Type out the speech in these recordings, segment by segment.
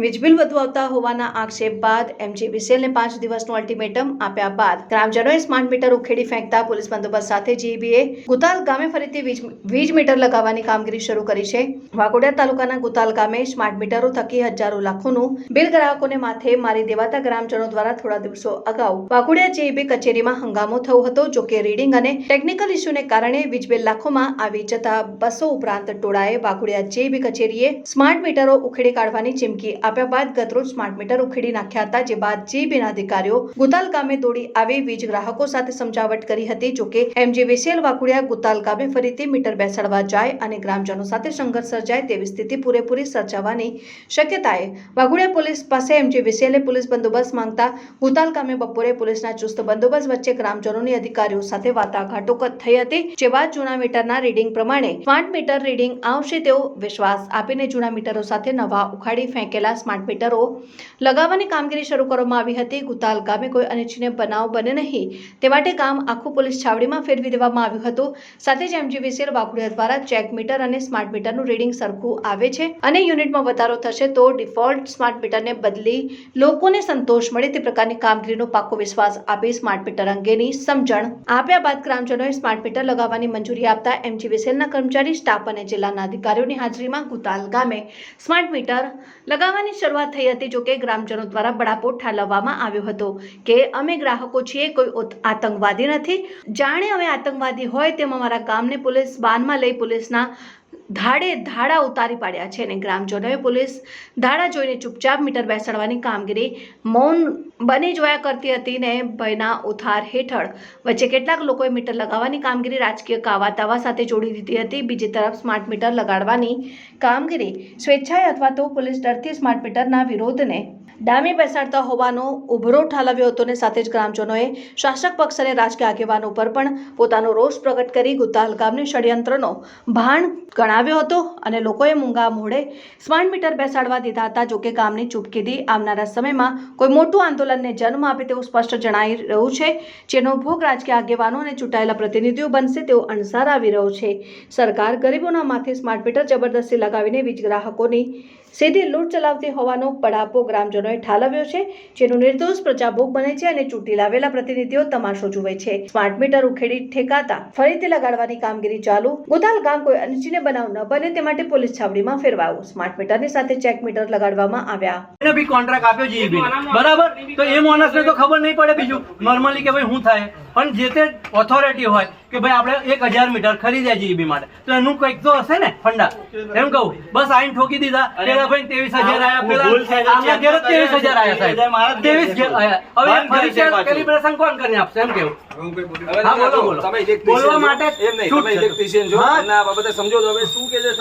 વીજબિલ વધુ આવતા હોવાના આક્ષેપ બાદ એમજીવીસીએલને પાંચ દિવસનું અલ્ટિમેટમ આપ્યા બાદ ગ્રામજનોએ સ્માર્ટ મીટર ઉખેડી ફેંકતા પોલીસ બંદોબસ્ત સાથે જીબીએ ગુતાલ ગામે ફરીથી વીજ મીટર લગાવવાની કામગીરી શરૂ કરી છે. વાઘોડિયા તાલુકાના ગુતાલ ગામે સ્માર્ટ મીટરો થકી હજારો લાખોનું બિલ ગ્રાહકોને માથે મારી દેવાતા ગ્રામજનો દ્વારા થોડા દિવસો અગાઉ વાઘોડિયા જીબી કચેરીમાં હંગામો થયો હતો જોકે રીડિંગ અને ટેકનિકલ ઇસ્યુને કારણે વીજબિલ લાખોમાં આવી જતા બસો ઉપરાંત ટોળાએ વાઘોડિયા જેબી કચેરીએ સ્માર્ટ મીટરો ઉખેડી કાઢવાની ચીમકી આપ્યા બાદ ગતરોજ સ્માર્ટ મીટર ઉખેડી નાખ્યા હતા, જે બાદ જીબીના અધિકારીઓ ગુતાલ ગામે દોડી આવી વીજ ગ્રાહકો સાથે સમજાવટ કરી હતી જોકે એમજી એમજીવીસીએલ વાકુડિયા ગુતાલ ગામે ફરીથી મીટર બેસાડવા જાય અને ગ્રામજનો સાથે સંઘર્ષ સર્જાય તેવી સ્થિતિ પૂરેપૂરી સર્જાવાની શક્યતાએ વાઘોડિયા પોલીસ પાસે એમજીવીસીએલે પોલીસ બંદોબસ્ત માંગતા ગુતાલ ગામે બપોરે પોલીસના ચુસ્ત બંદોબસ્ત વચ્ચે ગ્રામજનોની અધિકારીઓ સાથે વાટાઘાટો થઈ હતી, જે બાદ જૂના મીટરના રીડિંગ પ્રમાણે સ્માર્ટ મીટર રીડિંગ આવશે તેવો વિશ્વાસ આપીને જૂના મીટરો સાથે નવા ઉખાડી ફેંકેલા સ્માર્ટ મીટરો લગાવવાની કામગીરી શરૂ કરવામાં આવી હતી. ગુતાલ ગામે કોઈ અનિચ્છનીય બનાવ બને નહીં તે માટે ગામ આખું પોલીસ છાવડીમાં ફેરવી દેવામાં આવ્યું હતું. સાથે જ એમજીવીસીએલ વાઘોડિયા દ્વારા ચેક મીટર અને સ્માર્ટ મીટરનું રીડિંગ સરખું આવે છે અને યુનિટમાં વધારો થશે તો ડિફોલ્ટ સ્માર્ટ મીટરને બદલી લોકોને સંતોષ મળે તે પ્રકારની કામગીરીનો પાકો વિશ્વાસ આપી સ્માર્ટ મીટર અંગેની સમજણ આપ્યા બાદ ગ્રામજનોએ સ્માર્ટ મીટર લગાવવાની મંજૂરી આપતા એમજીવીસીએલના કર્મચારી, સ્ટાફ અને જિલ્લાના અધિકારીઓની હાજરીમાં ગુતાલ ગામે સ્માર્ટ મીટર લગાવવાની શરૂઆત થઈ હતી જોકે ગ્રામજનો દ્વારા બડાપો ઠાલવવામાં આવ્યો હતો કે અમે ગ્રાહકો છીએ, કોઈ આતંકવાદી નથી. જાણે અમે આતંકવાદી હોય તેમ અમારા ગામને પોલીસ બાનમાં લઈ પોલીસના ધાડે ધાડા ઉતારી પાડ્યા છે અને ગ્રામજનોએ પોલીસ ધાડા જોઈને ચૂપચાપ મીટર બેસાડવાની કામગીરી મૌન બની જોયા કરતી હતી ને ભયના ઉથાર હેઠળ. વચ્ચે કેટલાક લોકોએ મીટર લગાવવાની કામગીરી રાજકીય કાવાતાવા સાથે જોડી દીધી હતી. બીજી તરફ સ્માર્ટ મીટર લગાડવાની કામગીરી સ્વેચ્છાએ અથવા તો પોલીસ ડરથી સ્માર્ટ મીટરના વિરોધને ડામી બેસાડતા હોવાનો ઉભરો ઠાલવ્યો હતો ને સાથે જ ગ્રામજનોએ શાસક પક્ષ અને રાજકીય આગેવાનો પર પણ પોતાનો રોષ પ્રગટ કરી ગુતાલ ગામની ષડયંત્રનો ભાણ ગણાવ્યો હતો અને લોકોએ મૂંગા મોઢે સ્માર્ટ મીટર બેસાડવા દીધા હતા. જોકે ગામની ચૂપકીદી આવનારા સમયમાં કોઈ મોટું આંદોલનને જન્મ આપે તેવું સ્પષ્ટ જણાઈ રહ્યું છે. જેનો ભોગ રાજકીય આગેવાનો અને ચૂંટાયેલા પ્રતિનિધિઓ બનશે તેવો અણસાર આવી રહ્યો છે. સરકાર ગરીબોના માથે સ્માર્ટ મીટર જબરદસ્તી લગાવીને વીજ ગ્રાહકોની સીધી લૂંટ ચલાવતી હોવાનો પડાપો ગ્રામજનોએ ઠાલવ્યો છે, જેનો નિર્દોષ પ્રજાભોગ બને છે અને ચૂંટી લાવેલા પ્રતિનિધિઓ તમાશો જુએ છે. સ્માર્ટ મીટર ઉખેડી ઠેકાતા ફરીથી લગાડવાની કામગીરી ચાલુ. ગોતાલ ગામ કોઈ અનિચ્છનીય બનાવ ન બને તે માટે પોલીસ છાવડીમાં ફેરવાયું. સ્માર્ટ મીટરની સાથે ચેક મીટર લગાડવામાં આવ્યા. કોન્ટ્રાક્ટ આપ્યો બરાબર? તો એ માણસને તો ખબર નહીં પડે બીજું. નોર્મલી કે ભાઈ શું થાય. પણ જે તે ઓથોરિટી હોય કે ભાઈ આપણે એક હજાર મીટર ખરીદ્યા જીઈબી માટે. તો એનું કંઈક તો હશે ને ફંડા. એમ કહું. બસ આઈને ઠોકી દીધા. પેલા ભાઈ ત્રેવીસ હજાર આયા. પેલા આમના ઘેર ત્રેવીસ હજાર આયા સાહેબ. ત્રેવીસ હવે પાછું. કેલિબ્રેશન કોણ કરીને આપશે? એમ કેવું હવે હા, બોલો, તમે બોલો. તમે electrician બોલવા માટે સમજો હવે શું કે છે.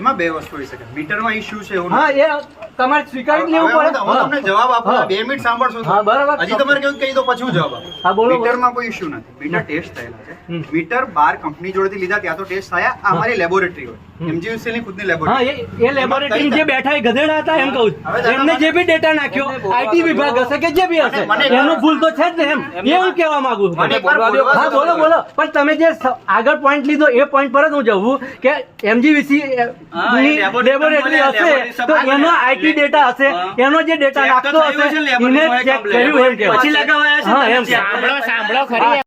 એમાં બે વસ્તુ હોઈ શકે. મીટરમાં ઇશ્યુ છે એવું હા એ તમારે સ્વીકારી લેવું પડે. હું તમને જવાબ આપું બે મિનિટ સાંભળશો હા, બરાબર. હજી તમારે કેવું કહી દો પછી હું જવાબ આપું. હા, બોલો. મીટરમાં કોઈ ઇશ્યુ નથી. મીટર ટેસ્ટ થયેલા છે. મીટર બાર કંપની જોડેથી લીધા ત્યાં તો ટેસ્ટ થયા. આ અમારી લેબોરેટરી હોય. હમ. ની ખુદની લેબોરેટરી એ એ લેબોરેટરી જે બેઠા એ ગધેડા હતા એમ કહું એમને જે બી ડેટા નાખ્યો આઈટી વિભાગ હશે કે જે બી હશે. એનો ભૂલ તો છે જ ને એમ. એ હું કહેવા માંગુ છું. હા બોલો બોલો. પણ તમે જે આગળ પોઈન્ટ લીધો એ પોઈન્ટ પર જ હું જવું કે એમજીવીસી એનો આઈટી ડેટા હશે. એનો જે ડેટા નાખતો હશે એને ચેક કર્યું એમ કહેવાય. પછી લગાવાયા છે. કરો, સાંભળો ખરી.